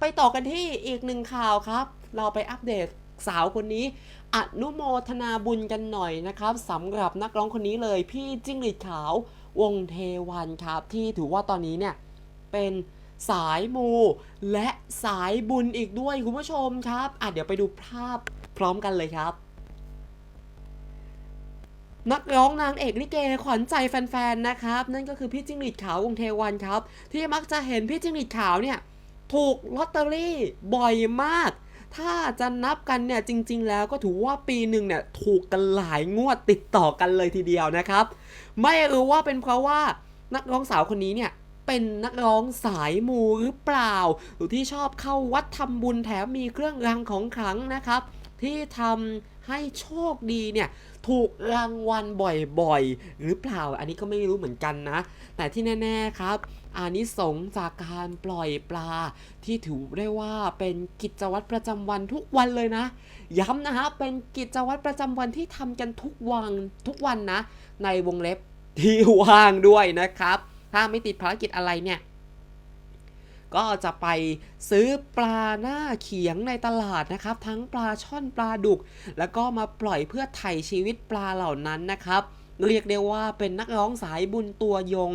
ไปต่อกันที่อีกหนึ่งข่าวครับ เราไปอัปเดตสาวคนนี้อนุโมทนาบุญกันหน่อยนะครับสำหรับนักร้องคนนี้เลย พี่จิ้งหรีดขาววงเทวันครับ ที่ถือว่าตอนนี้เนี่ยเป็นสายมูและสายบุญอีกด้วยคุณผู้ชมครับอะเดี๋ยวไปดูภาพพร้อมกันเลยครับ นักร้องนางเอกลิเกขวัญใจแฟนๆนะครับ นั่นก็คือพี่จิ้งหรีดขาววงเทวันครับ ที่มักจะเห็นพี่จิ้งหรีดขาวเนี่ย ถูกลอตเตอรี่บ่อยมาก ถ้าจะนับกันเนี่ยจริง ๆ แล้วก็ถือว่าปีหนึ่งเนี่ยถูกกันหลายงวดติดต่อกันเลยทีเดียวนะครับ ไม่รู้ว่าเป็นเพราะว่านักร้องสาวคนนี้เนี่ยเป็นนักร้องสายมูหรือเปล่า หรือที่ชอบเข้าวัดทำบุญแถมมีเครื่องรางของขลังนะครับ ที่ทำให้โชคดีเนี่ยถูกรางวัลบ่อยๆ หรือเปล่าอันนี้ก็ไม่รู้เหมือนกันนะ แต่ที่แน่ๆครับอานิสงส์จากการปล่อยปลา ที่ถือได้ว่าเป็นกิจวัตรประจำวันทุกวันเลยนะ ย้ำนะฮะเป็นกิจวัตรประจำวันที่ทำกันทุกวันทุกวันนะ ในวงเล็บที่ว่างด้วยนะครับ ถ้าไม่ติดภารกิจอะไรเนี่ย ก็จะไปซื้อปลาหน้าเขียงในตลาดนะครับ ทั้งปลาช่อนปลาดุก แล้วก็มาปล่อยเพื่อไถ่ชีวิตปลาเหล่านั้นนะครับเรียกได้ว่าเป็นนักร้องสายบุญตัวยง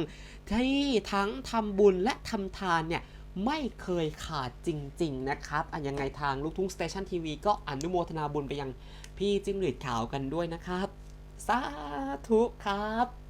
ที่ทั้งทำบุญและทำทานเนี่ยไม่เคยขาดจริง ๆ นะครับ อันยังไงทางลูกทุ่งสเตชันทีวีก็อนุโมทนาบุญไปยังพี่จิ้งหรีดขาวกันด้วยนะครับ สาธุครับ